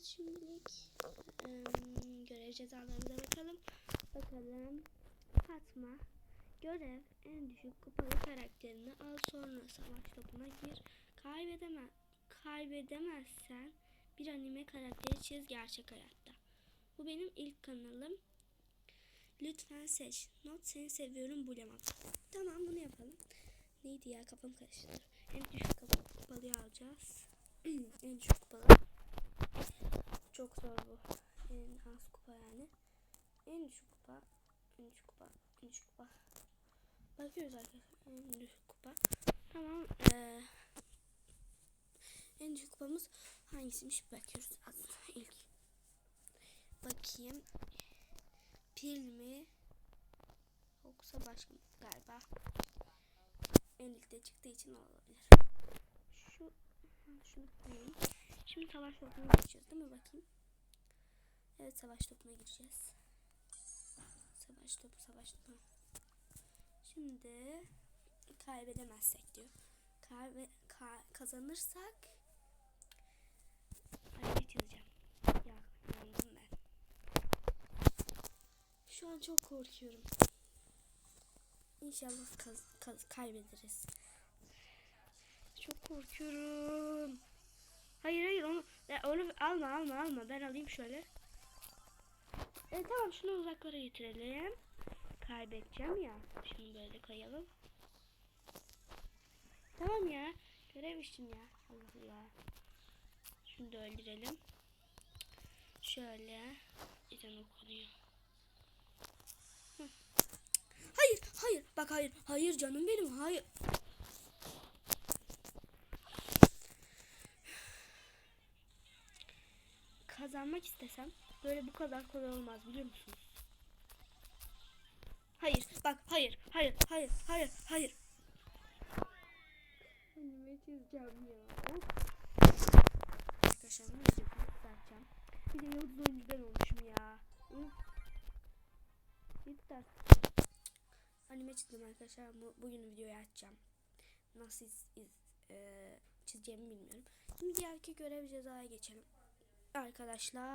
Evet şimdilik ım, görev cezalarımıza bakalım. Bakalım. Fatma görev en düşük kupalı karakterini al sonra savaş topuna gir. Kaybedeme, kaybedemezsen bir anime karakteri çiz gerçek hayatta. Bu benim ilk kanalım. Lütfen seç. Not seni seviyorum bulemem. Tamam bunu yapalım. Neydi ya kafam karıştı. En düşük kupa- kupalıyı alacağız. en düşük kupalı. Çok zor bu. En az kupa yani. En düşük kupa. En düşük kupa. En düşük kupa. Bakıyoruz arkadaşlar. En düşük kupa. Tamam. Ee, en düşük kupamız hangisiymiş bakıyoruz. Aslında ilk. Bakayım. Pil mi? Yoksa başka mı? Galiba. En ilkte çıktığı için olabilir. Şu şunu koyayım. Şimdi savaş topuna gireceğiz değil mi bakayım? Evet savaş topuna gireceğiz. Savaş topu savaş topu. Şimdi kaybedemezsek diyor. Kaybe, ka- kazanırsak Hayret yazacağım. Ya yandım ben. Şu an çok korkuyorum. İnşallah kaz- kaz- kaybederiz. Çok korkuyorum. Hayır hayır onu onu alma alma alma ben alayım şöyle. E tamam şunu uzaklara getirelim. Kaybedeceğim ya. Şunu böyle koyalım. Tamam ya. Görev için ya. Allah Allah. Şunu da öldürelim. Şöyle. Ezan okunuyor. Hayır, hayır. Bak hayır. Hayır canım benim. Hayır. Kazanmak istesem böyle bu kadar kolay olmaz biliyor musun? Hayır. Bak hayır. Hayır. Hayır. Hayır. Hayır. Anneme çizeceğim ya. Of. Arkadaşlar bunu videoyu düzelteceğim. Bir de yıldız oyuncudan olmuşum ya. Üf. Yeter. Anime çizdim arkadaşlar. Bu, bugün videoyu açacağım. Nasıl iz, iz, e, çizeceğimi bilmiyorum. Şimdi diğerki görev cezaya geçelim. Arkadaşlar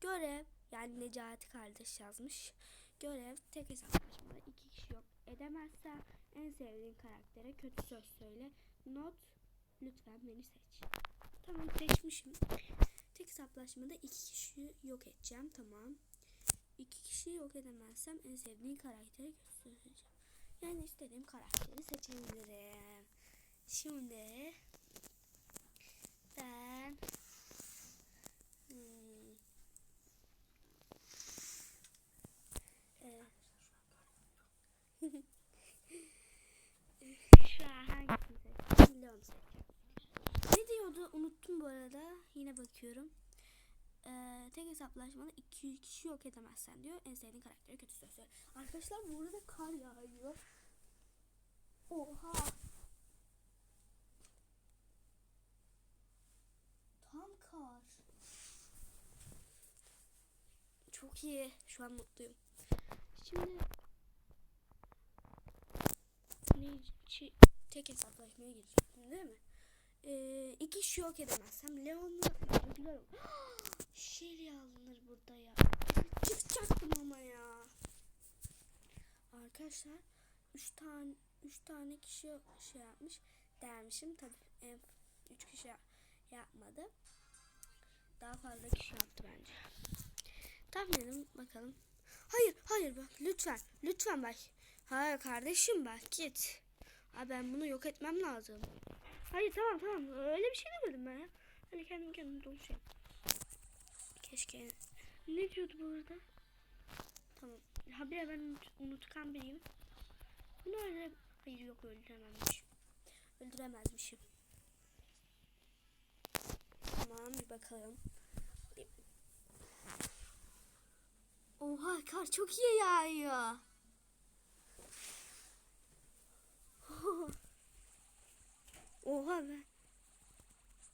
görev yani Necati kardeş yazmış. Görev tek hesaplaşmada iki kişi yok. Edemezsen en sevdiğin karaktere kötü söz söyle. Not lütfen beni seç. Tamam seçmişim. Tek hesaplaşmada iki kişi yok edeceğim. Tamam. İki kişi yok edemezsem en sevdiğin söz söyleyeceğim. Yani istediğim karakteri seçebilirim. Şimdi ben hmm, evet. Şu an hangisini seçeceğim? Leon seçeceğim. Diyordu? Unuttum bu arada. Yine bakıyorum. Ee, tek hesaplaşmada 200 kişi yok edemezsen diyor. En sevdiğin karakteri kötü söz. Arkadaşlar bu arada kar yağıyor. Oha. Tam kar. Çok iyi. Şu an mutluyum. Şimdi tek hesaplaşmaya gireceğim değil mi? Ee, iki kişi yok edemezsem Leon'la olur. Shelly alınır burada ya. Çıkacaktım ama ya. Arkadaşlar üç tane üç tane kişi şey yapmış dermişim tabi üç kişi yapmadı. Daha fazla kişi yaptı bence. Tahmin edin bakalım. Hayır hayır bak lütfen lütfen bak. Hayır kardeşim bak git. Abi ben bunu yok etmem lazım. Hayır tamam tamam öyle bir şey demedim ben ya. Hani kendim kendim şey. Keşke. Ne diyordu bu arada? Tamam. Ha bir de ben unut, unutkan biriyim. Bunu öyle... Hayır yok öldüremezmişim. Öldüremezmişim. Tamam bir bakalım. Oha kar çok iyi yağıyor. Oha be.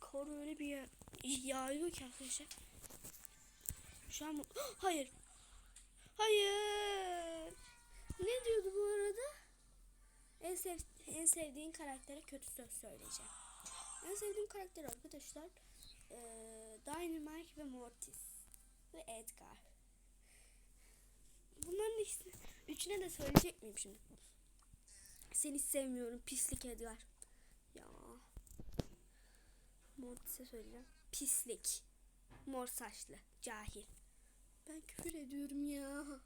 Kar öyle bir ya- yağıyor ki arkadaşlar. Şu an hayır. Hayır. Ne diyordu bu arada? En sev en sevdiğin karaktere kötü söz söyleyeceğim. En sevdiğim karakter arkadaşlar Ee, Dynamite ve Mortis ve Edgar. Bunların ikisini, üçüne de söyleyecek miyim şimdi? Seni sevmiyorum pislik Edgar. Ya. Mortis'e söyleyeceğim. Pislik. Mor saçlı. Cahil. Ben küfür ediyorum ya.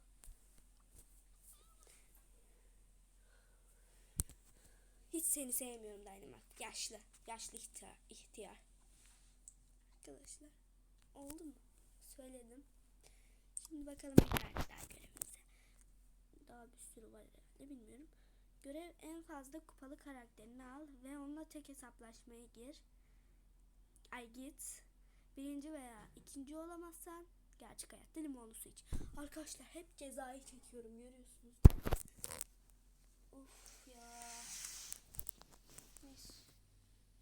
Hiç seni sevmiyorum Dynamite. Yaşlı. Yaşlı ihtiyar. ihtiyar. Arkadaşlar. Oldu mu? Söyledim. Şimdi bakalım arkadaşlar görevimize. Daha bir sürü var herhalde bilmiyorum. Görev en fazla kupalı karakterini al ve onunla tek hesaplaşmaya gir. Ay git. Birinci veya ikinci olamazsan gerçek hayatta limonlu su iç. Arkadaşlar hep cezayı çekiyorum görüyorsunuz. Of ya. Neyse.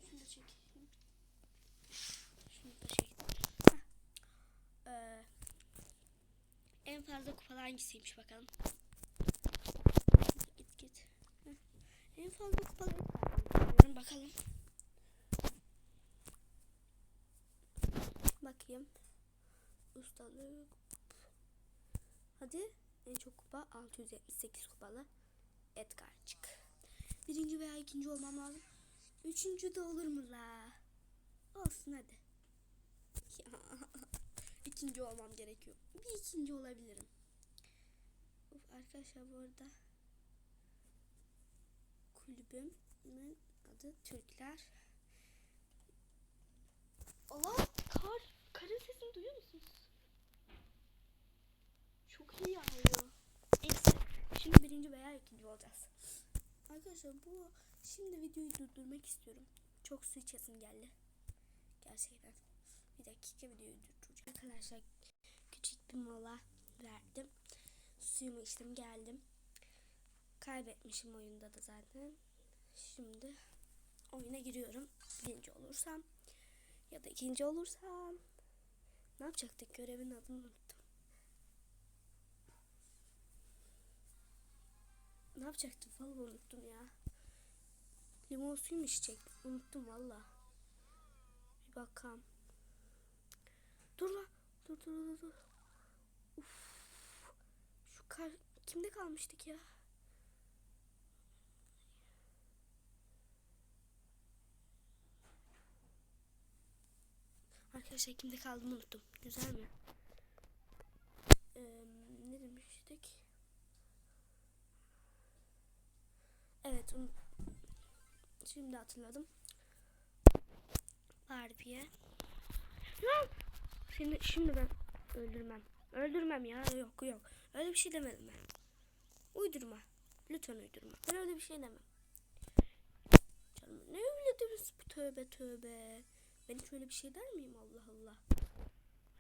Şunu da çekeyim. Şunu da. Heh. Ee, en fazla kupalı hangisiymiş bakalım. Git git. Heh. En fazla kupalı bakalım. Bakayım. Ustalık. Hadi. En çok kupa 678 kupalı. Edgar çık. Birinci veya ikinci olmam lazım. Üçüncü de olur mu la? Olsun hadi. Ya. ikinci olmam gerekiyor. Bir ikinci olabilirim. Of, arkadaşlar bu arada kulübümün adı Türkler. Allah kar, karın sesini duyuyor musunuz? Çok iyi yağıyor. Neyse şimdi birinci veya ikinci olacağız. Arkadaşlar bu şimdi videoyu durdurmak istiyorum. Çok su içesim geldi. Gerçekten. Bir dakika videoyu durduracağım. Arkadaşlar küçük bir mola verdim. Suyumu içtim geldim. Kaybetmişim oyunda da zaten. Şimdi oyuna giriyorum. Birinci olursam ya da ikinci olursam ne yapacaktık? Görevin adını unuttum. Ne yapacaktım? Vallahi unuttum ya. Limon suyu mu içecek? Unuttum valla. Bir bakalım. Dur lan. Dur dur dur dur. Uf. Şu kar kimde kalmıştık ya? Arkadaşlar kimde kaldığımı unuttum. Güzel mi? Ee, ne demiştik? Evet, şimdi hatırladım. Barbie'ye. Lan! Şimdi, şimdi ben öldürmem. Öldürmem ya. Yok yok. Öyle bir şey demedim ben. Uydurma. Lütfen uydurma. Ben öyle bir şey demem. Canım ne öyle demesi bu tövbe tövbe. Ben hiç öyle bir şey der miyim Allah Allah.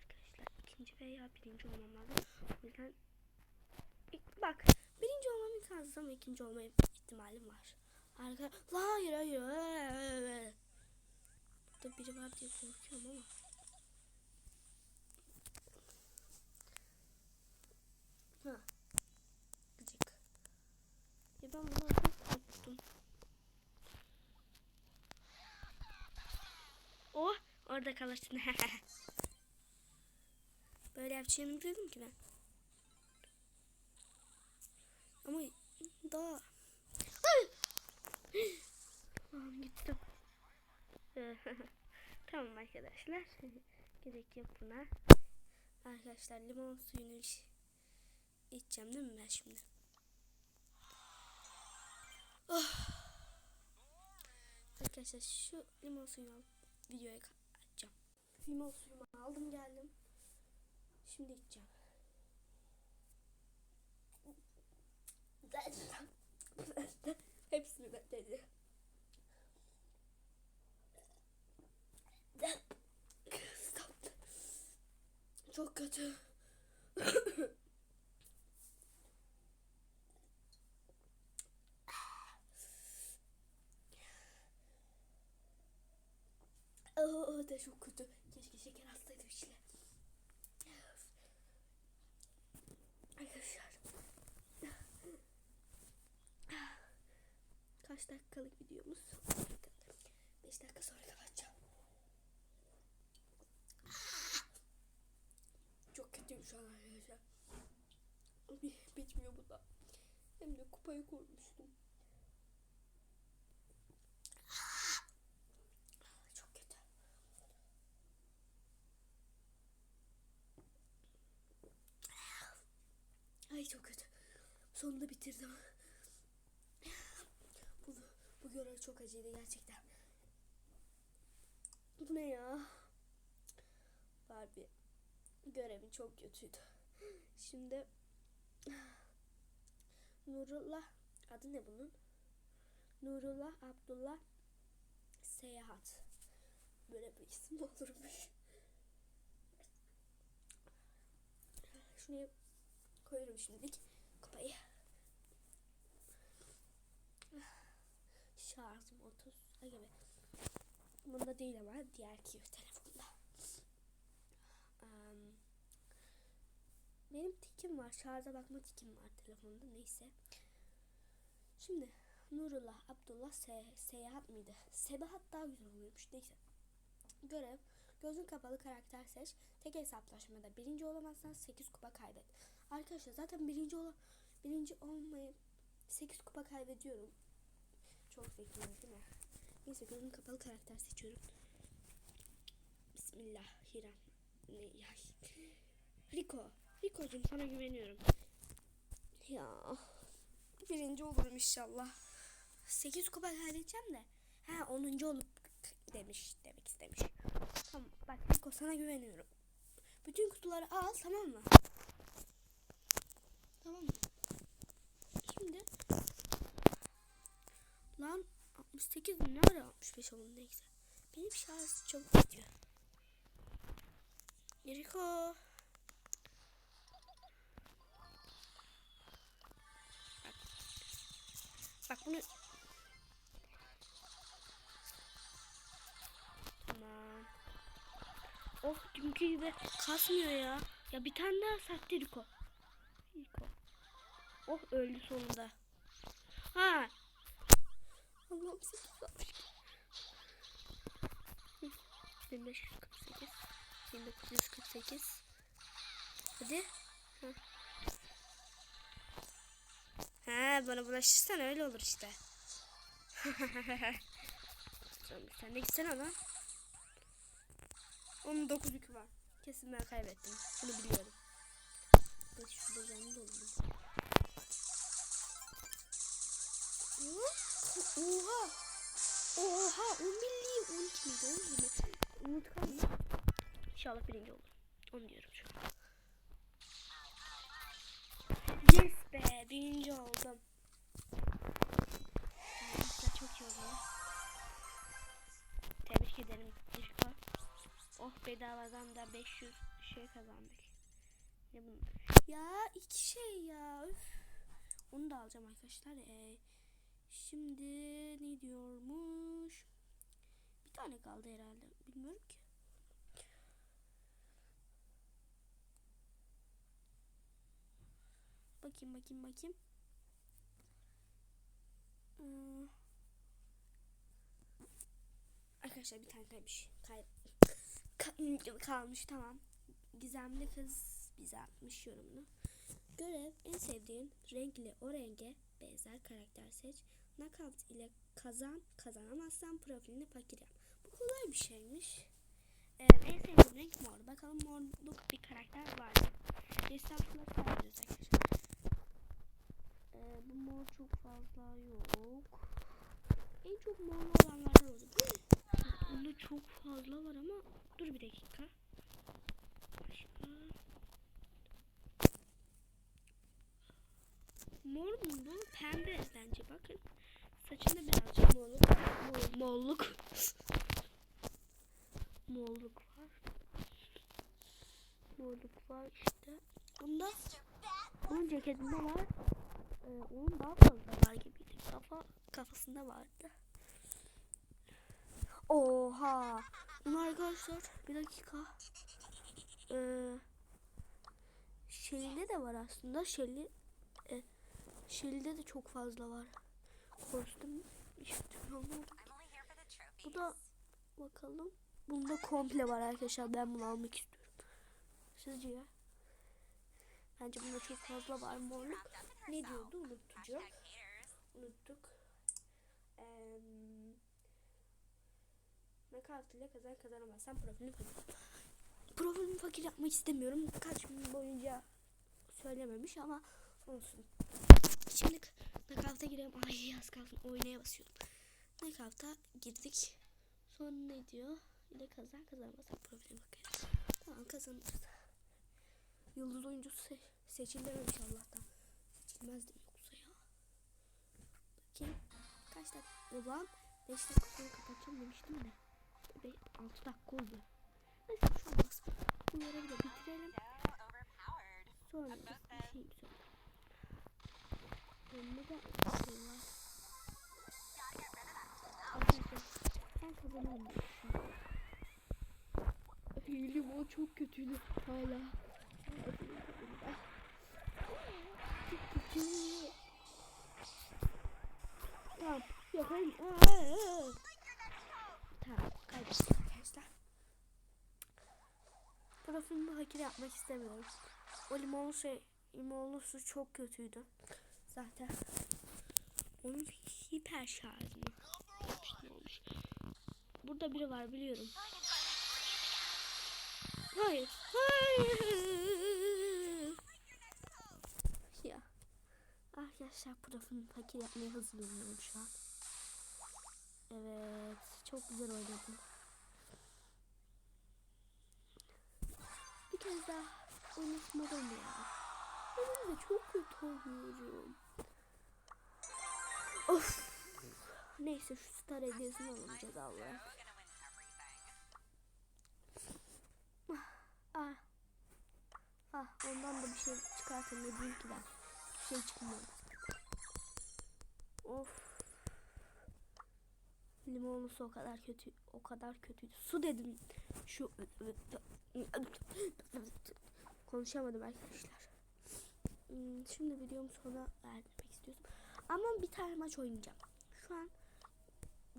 Arkadaşlar ikinci veya birinci olmam lazım. O yüzden bak birinci olmam imkansız ama ikinci olma ihtimalim var. Arka La, hayır. hayır. Burada biri var diye korkuyorum ama. Ha. Gıcık. Ya ben bunu çok korktum. Oh orada kalırsın. Böyle yapacağını biliyordum ki ben. Ama daha... Ay! Tamam gittim. tamam arkadaşlar. Gerek yok buna. Arkadaşlar limon suyunu iç, içeceğim değil mi ben şimdi? Oh. Arkadaşlar şu limon suyunu alıp videoya. Limon suyumu aldım geldim. Şimdi içeceğim. Hepsini ben dedi. Çok kötü. Oh, da çok kötü. Keşke şeker atsaydım içine. Arkadaşlar. Kaç dakikalık videomuz? 5 dakika sonra kapatacağım. Çok kötüyüm şu an arkadaşlar. Bitmiyor bu da. Hem de kupayı koymuştum. Çok acıydı gerçekten. Bu ne ya? Barbie görevi çok kötüydü. Şimdi Nurullah adı ne bunun? Nurullah Abdullah Seyahat. Böyle bir isim olurmuş. Şunu koyuyorum şimdilik kupayı. Şarjım 30. Ay gibi. Bunda değil ama diğer ki telefonda. Am, benim tikim var. Şarja bakma tikim var telefonda. Neyse. Şimdi Nurullah Abdullah Se Seyahat mıydı? Sebahat daha güzel oluyormuş. Neyse. Görev. Gözün kapalı karakter seç. Tek hesaplaşmada birinci olamazsan 8 kupa kaybet. Arkadaşlar zaten birinci ola birinci olmayıp 8 kupa kaybediyorum. Çok zekiyim değil mi? Neyse gözüm kapalı karakter seçiyorum. Bismillahirrahmanirrahim. Rico. Rico'cum sana güveniyorum. Ya. Birinci olurum inşallah. 8 kupa kaybedeceğim de. Ha 10. olup demiş demek istemiş. Tamam bak Rico sana güveniyorum. Bütün kutuları al tamam mı? Tamam mı? Şimdi 68 mi? ne ara 65 oldu neyse. Benim şarj çok gidiyor. Rico. Bak. Bak bunu Tamam. Oh dünkü gibi kasmıyor ya. Ya bir tane daha sattı Rico. Rico. Oh öldü sonunda. Ha. Allah'ım sekiz almış. 1548 1948 Hadi. Ha. ha bana bulaşırsan öyle olur işte. Sen, de gitsene lan. Onun 9 yükü var. Kesin ben kaybettim. Bunu biliyorum. Şurada canlı da olayım. Oha! Oha! 10 milli 12 miydi? 10 milli. Umut kaldı. İnşallah birinci olur. Onu diyorum şu an. Yes be! Birinci oldum. Arkadaşlar çok iyi oldu. Tebrik ederim Dirko. Oh bedavadan da 500 şey kazandık. Ne bunun? Ya iki şey ya. Üf. Onu da alacağım arkadaşlar. Ee, şimdi ne diyormuş? Bir tane kaldı herhalde. Bilmiyorum ki. Bakayım bakayım bakayım. Ee, arkadaşlar bir tane kaymış. Kay Ka- kalmış tamam. Gizemli kız bize atmış yorumunu. Görev en sevdiğin renkli o renge benzer karakter seç. Knockout ile kazan kazanamazsan profilini fakir yap. Bu kolay bir şeymiş. Ee, en sevdiğim renk mor. Bakalım morluk bir karakter var mı? Estağfurullah sadece arkadaşlar. Ee, bu mor çok fazla yok. En çok morlu olanlardan oldu. Bunda çok fazla var ama dur bir dakika. Mor mu bu? Pembe bence bakın. Saçında birazcık morluk morluk. morluk var. Morluk var işte. Bunda bunun ceketinde var. Ee, onun daha fazla var gibiydi. Kafa kafasında vardı. Oha. Bunu arkadaşlar bir dakika. Ee, Shelly'de de var aslında. Shelly e, de çok fazla var. Kostüm işte. Bu da bakalım. Bunda komple var arkadaşlar. Ben bunu almak istiyorum. Sizce ya? Bence bunda çok fazla var morluk. Ne diyordu unuttucu. Unuttuk. Eee Nakavt ile kazan kazanamazsan profilini fakir. Profilimi fakir yapmak istemiyorum. Kaç gün boyunca söylememiş ama olsun. Şimdi nakavta girelim. Ay az kalsın oynaya basıyordum. Nakavta girdik. Sonra ne diyor? ile kazan kazanamazsan profilini fakir. Tamam kazanırız. Yıldız oyuncusu se seçilmemiş Allah'tan. Seçilmezdi yoksa ya. Bakayım. Kaç dakika? O zaman 5 dakika sonra kapatacağım demiştim de. 6 dakika oldu. Neyse şey olmaz. Bunları bile bitirelim. Sonra bir şey söyle. Önüne de şey var. Arkadaşlar ben düşünüyorum. Elim o çok kötüydü hala. Tamam. Aa, Tamam. Kaybettik arkadaşlar. Profilimi hakir yapmak istemiyorum. O limonlu şey, limonlu su çok kötüydü. Zaten. Onun hiper şarjı mı? Ne olmuş? Burada biri var biliyorum. Hayır. Hayır. Ya. Arkadaşlar profilimi fakir yapmaya hazırlanıyorum şu an. Evet. Çok güzel oynadım. Bir kez daha oynatmadım ya. Ben de çok kötü oynuyorum. Of. Neyse şu star hediyesini alamayacağız Allah'ım. Ah. Ah ondan da bir şey çıkartamadım ki ben. Bir şey çıkmadı. Of. Limonlu su o kadar kötü, o kadar kötüydü. Su dedim. Şu konuşamadım arkadaşlar. Hmm, Şimdi videomu sona erdirmek istiyorum. Ama bir tane maç oynayacağım. Şu an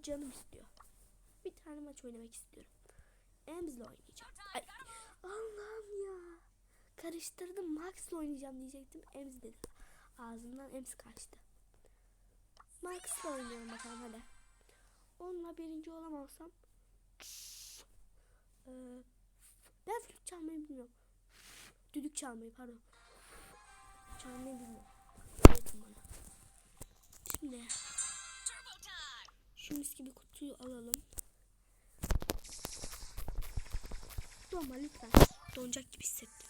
canım istiyor. Bir tane maç oynamak istiyorum. Emz'le oynayacağım. Ay, Allah'ım ya. Karıştırdım. Max'la oynayacağım diyecektim. Emz dedi. Ağzımdan Emz kaçtı. Max'la oynuyorum bakalım hadi. Onunla birinci olamazsam Ee, ben flüt çalmayı bilmiyorum. Düdük çalmayı pardon. Çalmayı bilmiyorum. Öğretin bana. Şimdi şu mis gibi kutuyu alalım. Donma lütfen. Donacak gibi hissettim.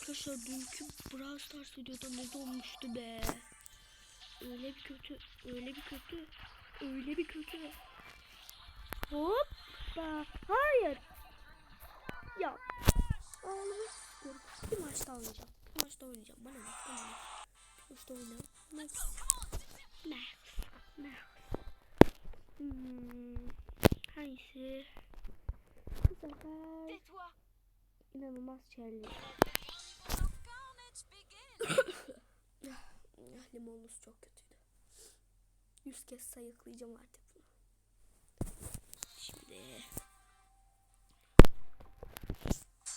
Arkadaşlar dünkü Brawl Stars videoda ne donmuştu be. Öyle bir kötü, öyle bir kötü, öyle bir kötü. Hoppa. Hayır. Ya. Ağlamak istiyorum. Bir maçta oynayacağım. Bir maçta oynayacağım. Bana ne? Bana ne? Bir maçta oynayacağım. Max. Max. Max. Hmm. Hangisi? Bu sefer inanılmaz. Ah, Limonlusu çok kötüydü. Yüz kez sayıklayacağım artık bunu. Şimdi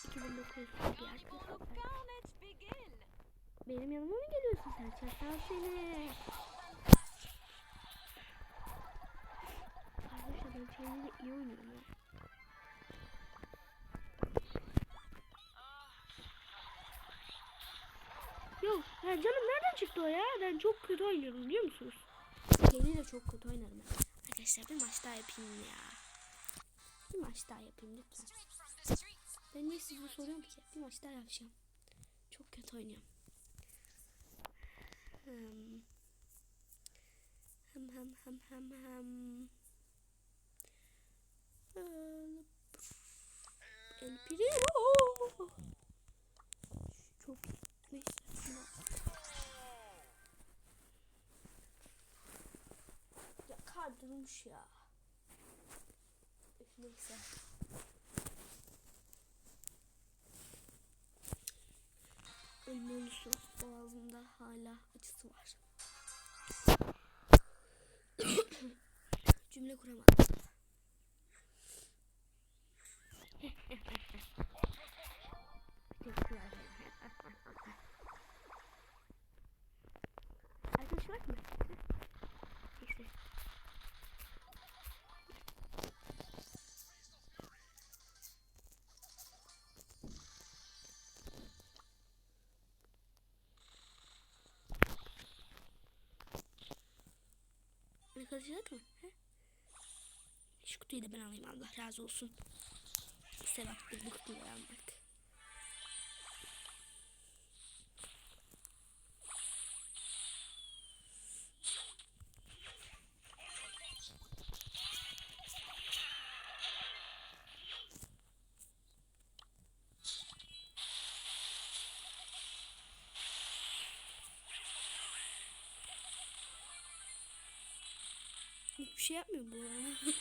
2009 bir begin. Benim yanıma mı geliyorsun sen? Çakal seni. Chelsea'de iyi oynuyorum ya. Yok ya canım nereden çıktı o ya? Ben çok kötü oynuyorum biliyor musunuz? Seni de çok kötü oynarım ben. Arkadaşlar bir maç daha yapayım ya. Bir maç daha yapayım lütfen. Ben niye size soruyorum ki? Bir maç daha yapacağım. Çok kötü oynuyorum. Hmm. Hem hem hem hem hem. El, Primo. Çok neyse. Ya kar durmuş ya. Neyse. Ölmüşsün. Boğazımda hala acısı var. Cümle kuramadım. Ne kaçacak mı? He? Şu kutuyu da ben alayım Allah razı olsun. Sevaptır bu kutuyu almak. Bu.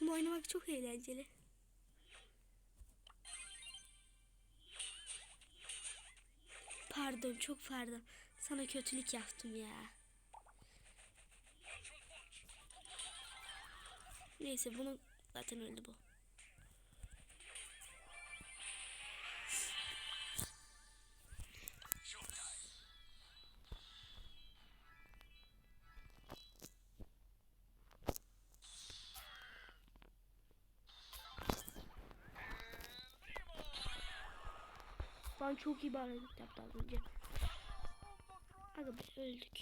Bunu oynamak çok eğlenceli. Pardon, çok pardon. Sana kötülük yaptım ya. Neyse bunu zaten öldü bu. Çok iyi hareket yaptı az önce. Aga biz öldük.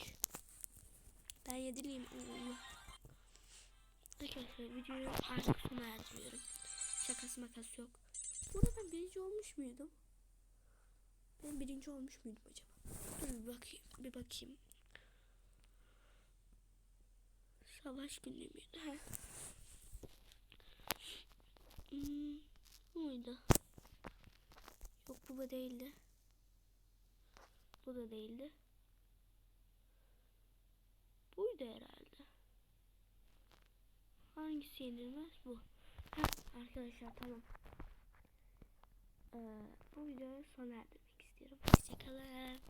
Ben yediliyim. Oo. Arkadaşlar videoyu artık sona erdiriyorum. Şakası makası yok. Burada ben birinci olmuş muydum? Ben birinci olmuş muydum acaba? Dur bir bakayım. Bir bakayım. Savaş günü müydü? Ha. Hmm, muydu? Yok bu da değildi. Bu da değildi. Buydu herhalde. Hangisi yenilmez? Bu. Heh, arkadaşlar tamam. Ee, bu videoyu sona erdirmek istiyorum. Hoşçakalın.